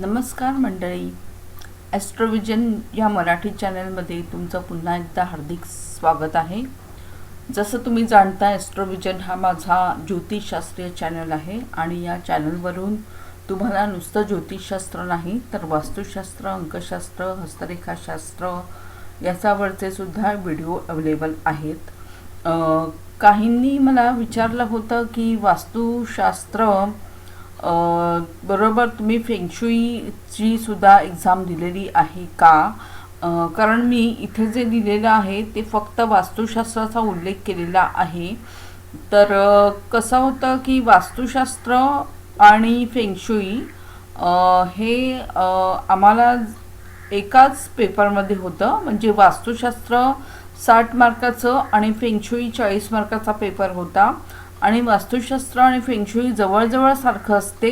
नमस्कार मंडळी. ॲस्ट्रोविजन या मराठी चॅनलमध्ये तुमचं पुन्हा एकदा हार्दिक स्वागत आहे. जसं तुम्ही जाणता ॲस्ट्रोविजन हा माझा ज्योतिषशास्त्रीय चॅनल आहे आणि या चॅनलवरून तुम्हाला नुसतं ज्योतिषशास्त्र नाही तर वास्तुशास्त्र अंकशास्त्र हस्तरेखाशास्त्र याच्यावरचे सुद्धा व्हिडिओ अवेलेबल आहेत. काहींनी मला विचारलं होतं की वास्तुशास्त्र बरोबर तुम्ही फेंगशुईची सुद्धा एक्झाम दिलेली आहे का? कारण मी इथे जे दिलेलं आहे ते फक्त वास्तुशास्त्राचा उल्लेख केलेला आहे. तर कसं होतं की वास्तुशास्त्र आणि फेंगशुई हे आम्हाला एकाच पेपरमध्ये होतं. म्हणजे वास्तुशास्त्र साठ मार्काचं आणि फेंगशुई चाळीस मार्काचा पेपर होता. आणि वास्तुशास्त्र आणि फेंगशुई जवळजवळ सारखं असते.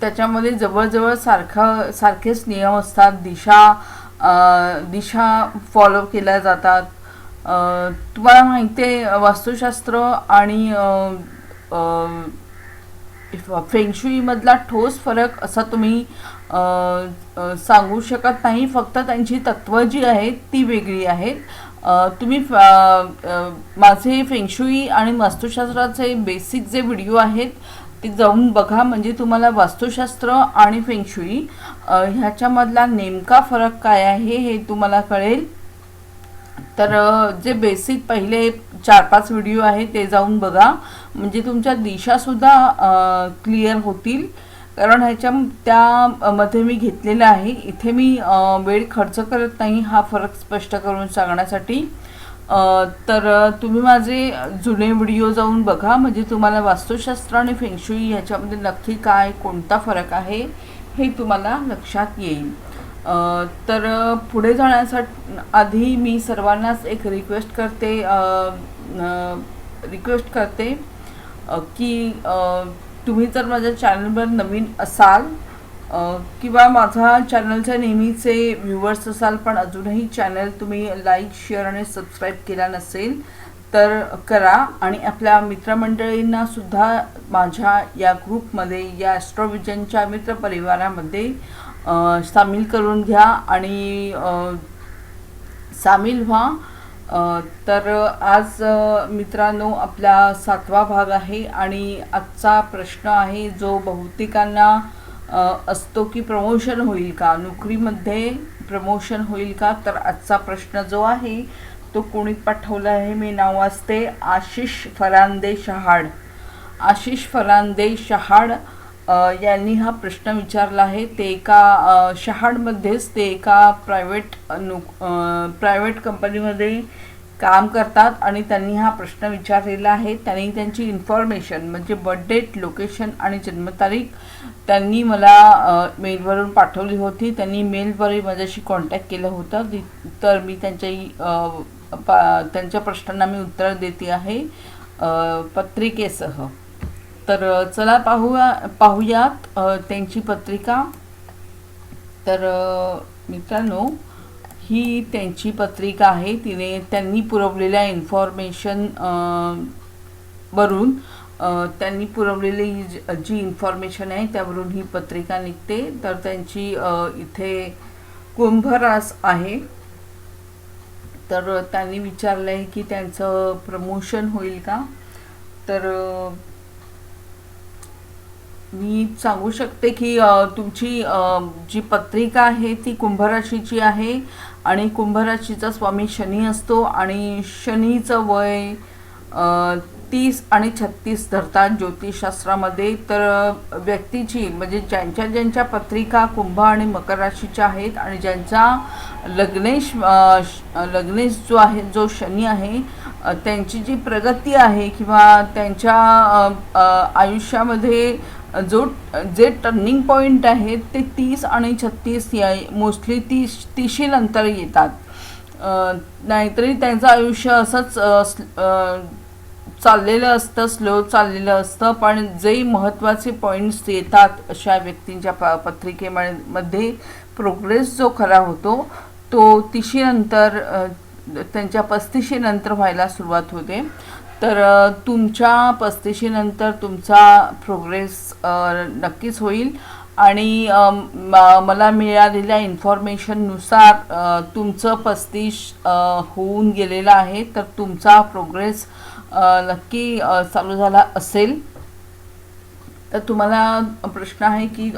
त्याच्यामध्ये जवळजवळ सारखं सारखेच नियम असतात. दिशा दिशा फॉलो केल्या जातात. तुम्हाला माहिती आहे वास्तुशास्त्र आणि फेंगशुईमधला ठोस फरक असा तुम्ही सांगू शकत नाही. फक्त त्यांची तत्त्व जी आहेत ती वेगळी आहेत. तुम्ही फ- माझे फेंगशुई आणि वास्तुशास्त्राचे बेसिक जे व्हिडिओ आहेत ते जाऊन बघा. म्हणजे तुम्हाला वास्तुशास्त्र आणि फेंगशुई ह्याच्यामधला नेमका फरक काय आहे हे तुम्हाला कळेल. तर जे बेसिक पहिले चार पाच व्हिडिओ आहेत ते जाऊन बघा. म्हणजे तुमच्या दिशासुद्धा क्लिअर होतील. कारण ह्याच्या त्यामध्ये मी घेतलेलं आहे. इथे मी वेळ खर्च करत नाही हा फरक स्पष्ट करून सांगण्यासाठी. तर तुम्ही माझे जुने व्हिडिओ जाऊन बघा. म्हणजे तुम्हाला वास्तुशास्त्र आणि फेंगशुई ह्याच्यामध्ये नक्की काय कोणता फरक आहे हे तुम्हाला लक्षात येईल. तर पुढे जाण्यासाठी आधी मी सर्वांनाच एक रिक्वेस्ट करते रिक्वेस्ट करते की तुम्ही जर माझ्या चॅनलवर नवीन असाल किंवा माझा चॅनलचे नेहमीचे व्ह्युअर्स असाल पण अजूनही चॅनल तुम्ही लाईक शेअर आणि सबस्क्राईब केला नसेल तर करा. आणि आपल्या मित्रमंडळींना सुद्धा माझ्या या ग्रुपमध्ये या ॲस्ट्रोविजनच्या मित्रपरिवारामध्ये सामील करून घ्या. आणि सामील व्हा. तर आज मित्रांनो आपला सातवा भाग आहे आणि आजचा प्रश्न आहे जो बहुतेकांना असतो की प्रमोशन होईल का? नोकरीमध्ये प्रमोशन होईल का? तर आजचा प्रश्न जो आहे तो कोणी पाठवला आहे? मी नाव वाचते. आशिष फरांदे शहाड. आशिष फरांदे शहाड यांनी हा प्रश्न विचारला आहे. ते एका शहाडमध्येच ते एका प्रायव्हेट नोक प्रायव्हेट कंपनीमध्ये काम करतात आणि त्यांनी हा प्रश्न विचारलेला आहे. त्यांनी त्यांची इन्फॉर्मेशन म्हणजे बर्थ डेट लोकेशन आणि जन्मतारीख त्यांनी मला मेलवरून पाठवली होती. त्यांनी मेलद्वारे माझ्याशी कॉन्टॅक्ट केलं होतं. तर मी त्यांच्याही पा- त्यांच्या प्रश्नांना मी उत्तर देते आहे. पत्रिकेसह. तर चला पाहूया पाहूयात त्यांची पत्रिका. तर मित्रांनो ही त्यांची पत्रिका आहे. तिने त्यांनी पुरवलेल्या इन्फॉर्मेशन वरून त्यांनी पुरवलेली ही जी- जी इन्फॉर्मेशन आहे त्यावरून ही पत्रिका निघते. तर त्यांची इथे कुंभरास आहे. तर त्यांनी विचारलं आहे की त्यांचं प्रमोशन होईल का? तर मी सांगू शकते की तुमची जी पत्रिका आहे ती कुंभराशीची आहे आणि कुंभराशीचा स्वामी शनी असतो आणि शनीचं वय तीस आणि छत्तीस धरतात ज्योतिषशास्त्रामध्ये. तर व्यक्तीची म्हणजे ज्यांच्या ज्यांच्या पत्रिका कुंभ आणि मकर राशीच्या आहेत आणि ज्यांचा लग्नेश लग्नेश जो आहे जो शनी आहे त्यांची जी प्रगती आहे किंवा त्यांच्या आयुष्यामध्ये जो जे टर्निंग पॉईंट आहेत ते तीस आणि छत्तीस या मोस्टली तीस तीसशी नंतर येतात. नाहीतरी त्यांचं आयुष्य असंच चाललेलं असतं स्लो चाललेलं असतं पण जे महत्त्वाचे पॉईंट्स येतात अशा व्यक्तींच्या प पत्रिकेमध्ये प्रोग्रेस जो खरा होतो तो तिशीनंतर त्यांच्या पस्तीशीनंतर व्हायला सुरुवात होते. तर तुमच्या पस्तीशीनंतर तुमचा प्रोग्रेस नक्कीच होईल. आणि म- मला मिळालेल्या इन्फॉर्मेशननुसार तुमचं पस्तीस होऊन गेलेलं आहे. तर तुमचा प्रोग्रेस नक्की चालू झाला असेल. तर तुम्हाला प्रश्न आहे की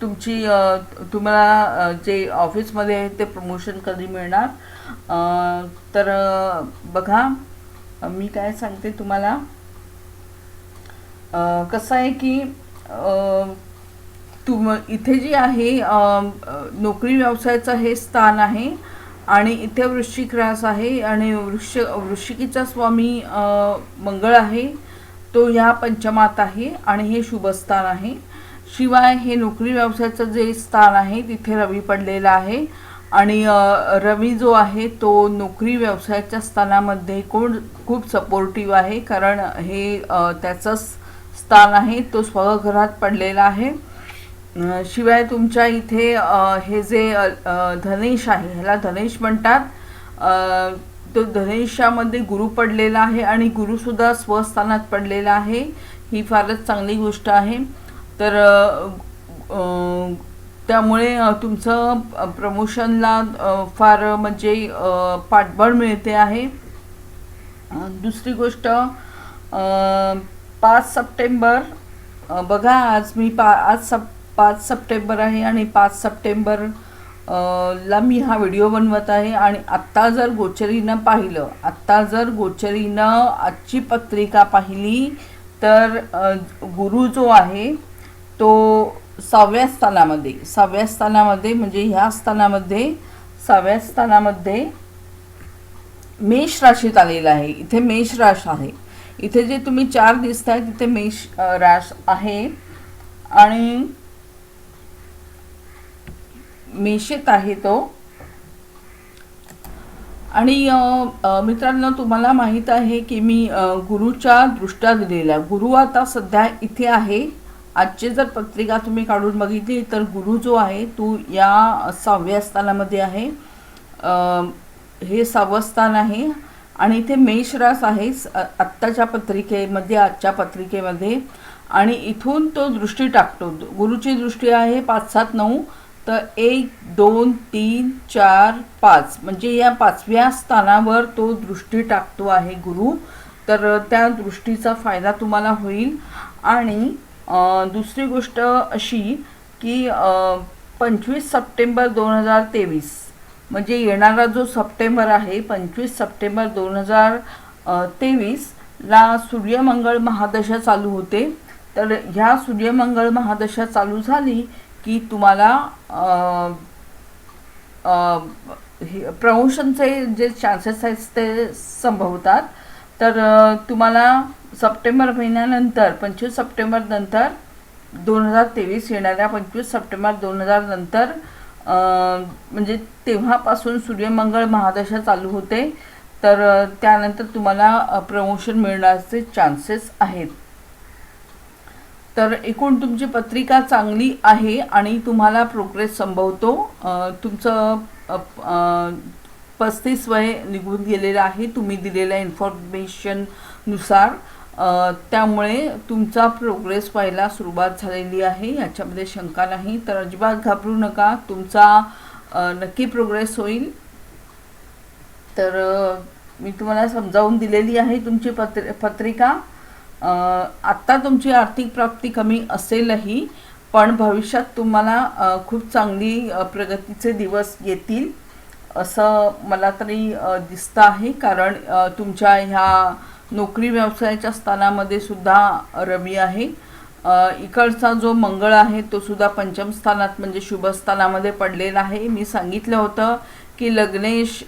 तुमची तुम्हाला जे ऑफिसमध्ये आहे ते प्रमोशन कधी मिळणार? तर बघा. मी काय सांगते तुम्हाला? कसं आहे की तुम इथे जी आहे नोकरी व्यवसायाचं हे स्थान आहे आणि इथे वृश्चिक रास आहे आणि वृक्ष वृश्चिकीचा स्वामी मंगळ आहे. तो ह्या पंचमात आहे आणि हे शुभस्थान आहे. शिवाय हे नोकरी व्यवसायाचं जे स्थान आहे तिथे रवी पडलेला आहे. आणि रवी जो आहे तो नोकरी व्यवसायाच्या स्थानामध्ये कोण खूप सपोर्टिव्ह आहे. कारण हे त्याचंच स्थान आहे तो स्वघरात पडलेला आहे. शिवाय तुमच्या इथे हे जे धनेश आहे ह्याला धनेश म्हणतात. तो धनेशामध्ये गुरु पडलेला आहे आणि गुरुसुद्धा स्वस्थानात पडलेला आहे. ही फारच चांगली गोष्ट आहे. तर त्यामुळे तुमचं प्रमोशनला फार म्हणजे पाठबळ मिळते आहे. दुसरी गोष्ट पाच सप्टेंबर बघा आज मी पा आज सप पाच सप्टेंबर आहे आणि पाच सप्टेंबर ला मी हा व्हिडिओ बनवत आहे आणि आत्ता जर गोचरीनं पाहिलं आत्ता जर गोचरीनं आजची पत्रिका पाहिली तर गुरु जो आहे तो सहाव्या स्थानामध्ये. सहाव्या स्थानामध्ये म्हणजे ह्या स्थानामध्ये सहाव्या स्थानामध्ये मेष राशीत आलेला आहे. इथे मेष राश आहे. इथे जे तुम्ही चार दिसताय तिथे मेष राश आहे. आणि मेषेत आहे तो. आणि मित्रांनो तुम्हाला माहीत आहे की मी गुरुच्या दृष्ट्या दिलेल्या गुरु आता सध्या इथे आहे. आजची जर पत्रिका तुम्ही काढून बघितली तर गुरु जो आहे तो या सहाव्या स्थानामध्ये आहे. हे सहावं स्थान आहे. आणि इथे मेषरास आहे स- आत्ताच्या पत्रिकेमध्ये आजच्या पत्रिकेमध्ये. आणि इथून तो दृष्टी टाकतो. गुरुची दृष्टी आहे पाच सात नऊ. तर एक दोन तीन चार पाच. म्हणजे या पाचव्या स्थानावर तो दृष्टी टाकतो आहे गुरु. तर त्या दृष्टीचा फायदा तुम्हाला होईल. आणि दुसरी गोष्ट अशी की पंचवीस सप्टेंबर दोन हजार तेवीस म्हणजे येणारा जो सप्टेंबर आहे पंचवीस सप्टेंबर दोन हजार तेवीसला सूर्यमंगळ महादशा चालू होते. तर ह्या सूर्यमंगळ महादशा चालू झाली की तुम्हाला हे प्रमोशनचे जे चान्सेस आहेत ते संभवतात. तर तुम्हाला सप्टेंबर महिन्यानंतर पंचवीस सप्टेंबर नंतर दोन हजार तेवीस येणाऱ्या पंचवीस सप्टेंबर दोन हजार नंतर म्हणजे तेव्हापासून सूर्यमंगळ महादशा चालू होते. तर त्यानंतर तुम्हाला प्रमोशन मिळण्याचे चान्सेस आहेत. तर एकूण तुमची पत्रिका चांगली आहे आणि तुम्हाला प्रोग्रेस संभवतो. तुमचं पस्तीस वय निघून गेलेलं आहे. तुम्ही दिलेल्या इन्फॉर्मेशननुसार नुसार. त्यामुळे तुमचा प्रोग्रेस व्हायला सुरुवात झालेली आहे याच्यामध्ये शंका नाही. तर अजिबात घाबरू नका तुमचा नक्की प्रोग्रेस होईल. तर मी तुम्हाला समजावून दिलेली आहे तुमची पत्र पत्रिका. आत्ता तुमची आर्थिक प्राप्ती कमी असेलही पण भविष्यात तुम्हाला खूप चांगली प्रगतीचे दिवस येतील असं मला तरी दिसतं आहे. कारण तुमच्या ह्या नोकरी व्यवसायाच्या स्थानामध्ये सुद्धा रवी आहे. इकडचा जो मंगळ आहे तो सुद्धा पंचम स्थानात म्हणजे शुभस्थानामध्ये पडलेला आहे. मी सांगितलं होतं की लग्नेश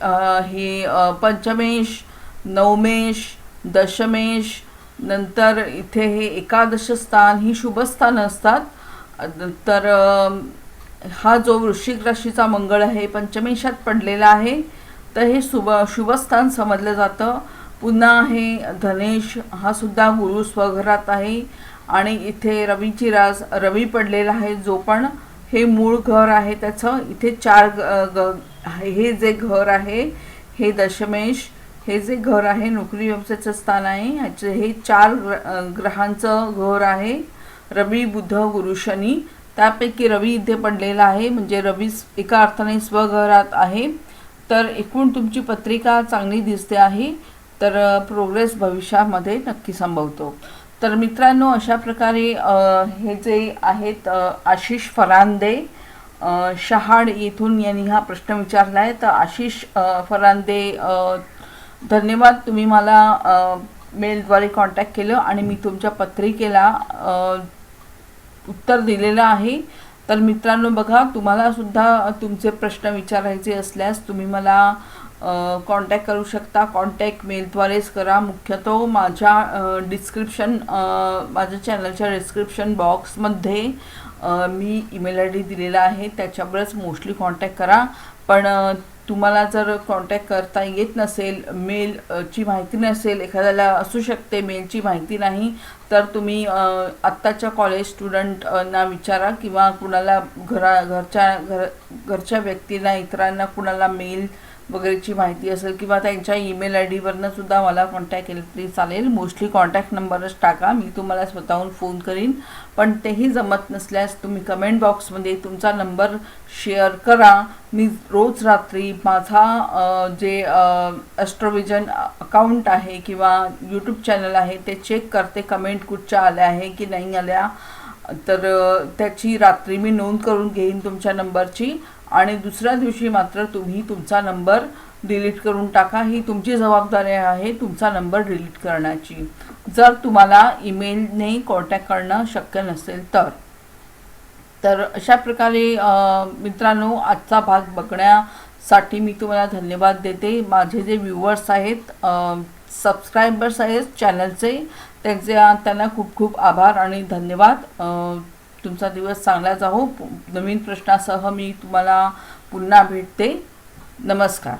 हे पंचमेश नवमेश दशमेश नंतर इथे हे एकादश स्थान ही शुभस्थानं असतात. तर हा जो वृश्चिक राशीचा मंगळ आहे पंचमेशात पडलेला आहे. तर हे शुभ शुभस्थान समजलं जातं. पुन्हा आहे धनेश हा सुद्धा गुरु स्वघरात आहे. आणि इथे रवीची रास रवी पडलेला आहे जो पण हे मूळ घर आहे त्याचं. इथे चार ग ग- हे जे घर आहे हे दशमेश हे जे घर आहे नोकरी व्यवसायाचं स्थान आहे. ह्याचे हे चार ग्र ग्रहांचं घर आहे. रवी बुध गुरु शनी. त्यापैकी रवी इथे पडलेला आहे. म्हणजे रवी एका अर्थाने स्वघरात आहे. तर एकूण तुमची पत्रिका चांगली दिसते आहे. तर प्रोग्रेस भविष्यामध्ये नक्की संभवतो. तर मित्रांनो अशा प्रकारे हे जे आहेत आशिष फरांदे शहाड येथून यांनी हा प्रश्न विचारला आहे. तर आशिष फरांदे धन्यवाद. तुम्ही मला मेलद्वारे कॉन्टॅक्ट केलं आणि मी तुमच्या पत्रिकेला उत्तर दिलेलं आहे. तर मित्रांनो बघा तुम्हाला सुद्धा तुमचे प्रश्न विचारायचे असल्यास तुम्ही मला कॉन्टॅक्ट करू शकता. कॉन्टॅक्ट मेलद्वारेच करा. मुख्यतः माझ्या डिस्क्रिप्शन माझ्या चॅनलच्या डिस्क्रिप्शन बॉक्समध्ये मी ईमेल आय डी दिलेला आहे. त्याच्यावरच मोस्टली कॉन्टॅक्ट करा. पण तुम्हाला जर कॉन्टॅक्ट करता येत नसेल मेल ची माहिती नसेल एखाद्याला असू शकते मेलची माहिती नाही तर तुम्ही आत्ताच्या कॉलेज स्टुडंटना विचारा किंवा कुणाला घरा घरच्या घर घरच्या व्यक्तींना इतरांना कुणाला मेल वगैरेची माहिती असेल किंवा त्यांच्या ईमेल आय डीवरनं सुद्धा मला कॉन्टॅक्ट केलं तरी चालेल. मोस्टली कॉन्टॅक्ट नंबरच टाका. मी तुम्हाला स्वतःहून फोन करीन. पण तेही जमत नसल्यास तुम्ही कमेंट बॉक्समध्ये तुमचा नंबर शेअर करा. मी रोज रात्री माझा जे ॲस्ट्रोविजन अकाउंट आहे किंवा यूट्यूब चॅनल आहे ते चेक करते कमेंट कुठच्या आल्या आहे की नाही आल्या. तर त्याची रात्री मी नोंद करून घेईन तुमच्या नंबरची आणि दुसऱ्या दिवशी मात्र तुम्ही तुमचा नंबर डिलीट करून टाका. ही तुमची जबाबदारी आहे तुमचा नंबर डिलीट करण्याची. जर तुम्हाला ईमेलने कॉन्टॅक्ट करणं शक्य नसेल तर. तर अशा प्रकारे मित्रांनो आजचा भाग बघण्यासाठी मी तुम्हाला धन्यवाद देते. माझे जे व्ह्युअर्स आहेत सबस्क्रायबर्स आहेत चॅनलचे त्यांचे त्यांना खूप खूप आभार आणि धन्यवाद. तुमचा दिवस चांगला जाऊ नवीन प्रश्नासह मी तुम्हाला पुन्हा भेटते. नमस्कार.